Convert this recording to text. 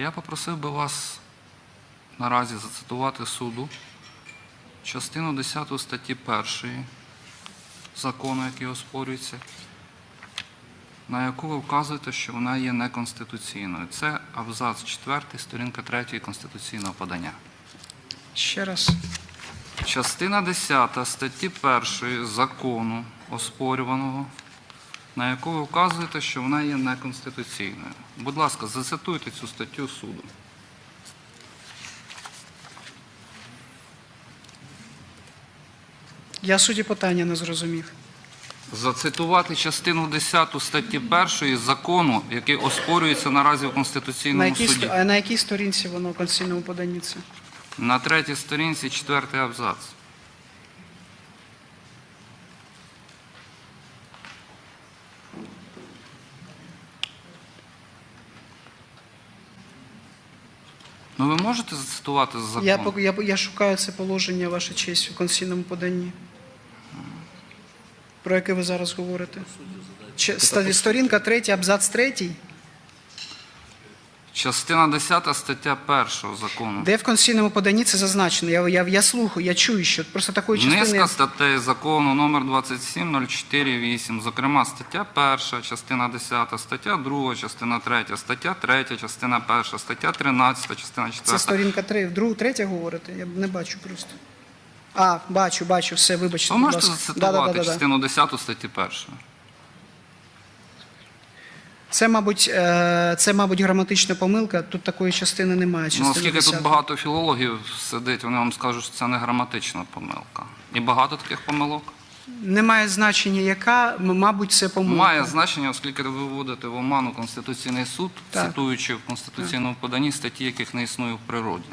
Я попросив би вас наразі зацитувати суду частину 10 статті 1 закону, який оспорюється, на яку ви вказуєте, що вона є неконституційною. Це абзац 4, сторінка 3 конституційного подання. Ще раз. Частина 10 статті 1 закону оспорюваного, на яку ви вказуєте, що вона є неконституційною. Будь ласка, зацитуйте цю статтю суду. Я суді питання не зрозумів. Зацитувати частину 10 статті 1 закону, який оспорюється наразі в На Конституційному якій, суді. а на якій сторінці воно в конституційному поданні це? На третій сторінці четвертий абзац. Ну ви можете зацитувати закон? Я, я, я шукаю це положення, ваша честь, у конституційному поданні. Про яке ви зараз говорите? Чи- Сторінка 3, абзац 3. Частина 10 стаття 1 закону. Де в конституційному поданні це зазначено? Я, я, я слухаю, я чую, що просто такої частини. Низка статей закону номер 27.048, зокрема стаття 1, частина 10, стаття 2, частина 3, стаття 3, частина 1, стаття 13, частина 4. Це сторінка 3, другу, третя говорите? Я не бачу просто. А, бачу, бачу, все, вибачте. Ви можете зацитувати Да-да-да-да. частину 10 статті 1? Це, мабуть, е, це, мабуть, граматична помилка. Тут такої частини немає. Ну, оскільки 10. тут багато філологів сидить, вони вам скажуть, що це не граматична помилка. І багато таких помилок. Немає значення, яка, мабуть, це помилка. Має значення, оскільки ви вводите в оману Конституційний суд, Так. цитуючи в конституційному поданні статті, яких не існує в природі.